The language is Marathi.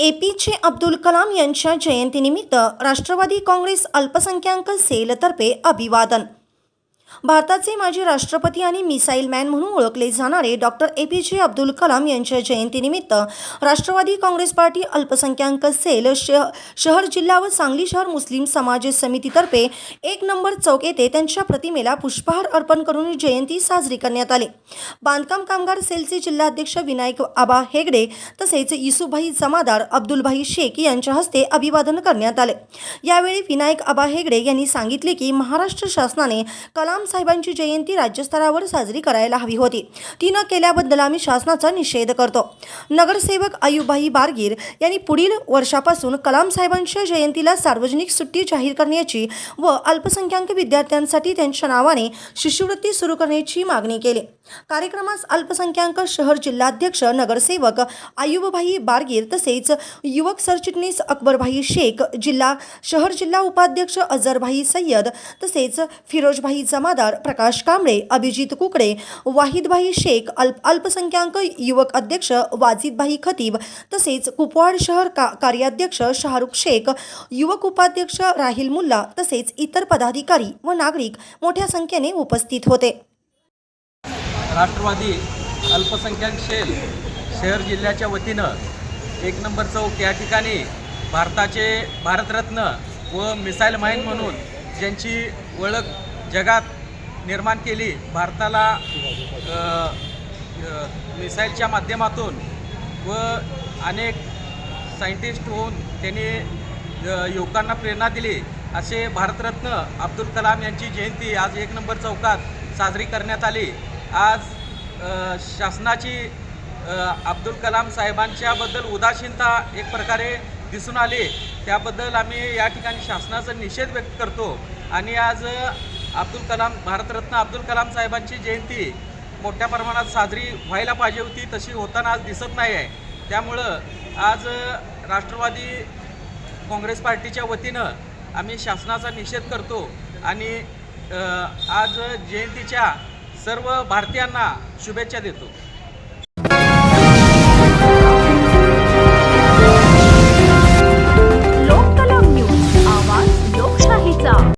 ए पी जे अब्दुल कलाम यांच्या जयंतीनिमित्त राष्ट्रवादी काँग्रेस अल्पसंख्याक सेलतर्फे अभिवादन. भारताचे माजी राष्ट्रपती आणि मिसाईल मॅन म्हणून ओळखले जाणारे डॉक्टर ए पी जे अब्दुल कलाम यांच्या जयंतीनिमित्त राष्ट्रवादी काँग्रेस पार्टी अल्पसंख्याक सेल शहर जिल्हा व सांगली शहर मुस्लिम समाज समितीतर्फे एक नंबर चौक येथे त्यांच्या प्रतिमेला पुष्पहार अर्पण करून जयंती साजरी करण्यात आली. बांधकाम कामगार सेलचे जिल्हाध्यक्ष विनायक आबा हेगडे तसेच युसुफभाई जमादार अब्दुलभाई शेख यांच्या हस्ते अभिवादन करण्यात आले. यावेळी विनायक आबा हेगडे यांनी सांगितले की महाराष्ट्र शासनाने कलाम रामसाहेबांची जयंती राज्यस्तरावर साजरी करायला हवी होती. ती न केल्याबद्दल आम्ही शासनाचा निषेध करतो. नगरसेवक आयुबाई बारगीर यांनी पुढील वर्षापासून कलाम साहेबांच्या जयंतीला सार्वजनिक सुट्टी जाहीर करण्याची व अल्पसंख्याक विद्यार्थ्यांसाठी त्यांच्या नावाने शिष्यवृत्ती सुरू करण्याची मागणी केली. कार्यक्रमास अल्पसंख्याक शहर जिल्हाध्यक्ष नगरसेवक आयुबभाई बारगीर तसेच युवक सरचिटणीस अकबरभाई शेख जिल्हा शहर जिल्हा उपाध्यक्ष अजरभाई सय्यद तसेच फिरोजभाई जमा जमादार प्रकाश कांबळे अभिजित कुकडे वाहिदभाई शेख अल्प अल्पसंख्याक युवक अध्यक्ष वाजिदभाई खतीब तसेच कुपवाड शहर का कार्याध्यक्ष शाहरुख शेख युवक उपाध्यक्ष राहिल मुल्ला तसेच इतर पदाधिकारी व नागरिक मोठ्या संख्येने उपस्थित होते. राष्ट्रवादी अल्पसंख्याक शेल शहर जिल्ह्याच्या वतीनं एक नंबर चौक या ठिकाणी भारताचे भारतरत्न व मिसाईल माईन म्हणून ज्यांची ओळख जगात निर्माण केली. भारताला मिसाईलच्या माध्यमातून व अनेक सायंटिस्ट होऊन त्यांनी युवकांना प्रेरणा दिली. असे भारतरत्न अब्दुल कलाम यांची जयंती आज एक नंबर चौकात साजरी करण्यात आली. आज शासनाची अब्दुल कलाम साहेबांच्याबद्दल उदासीनता एक प्रकारे दिसून आली. त्याबद्दल आम्ही या ठिकाणी शासनाचा निषेध व्यक्त करतो. आणि आज अब्दुल कलाम भारतरत्न अब्दुल कलाम साहेबांची जयंती मोठ्या प्रमाणात साजरी व्हायला पाहिजे होती तशी होताना आज दिसत नाही आहे. त्यामुळं आज राष्ट्रवादी काँग्रेस पार्टीच्या वतीनं आम्ही शासनाचा निषेध करतो आणि आज जयंतीच्या सर्व भारतीयांना शुभेच्छा देतो.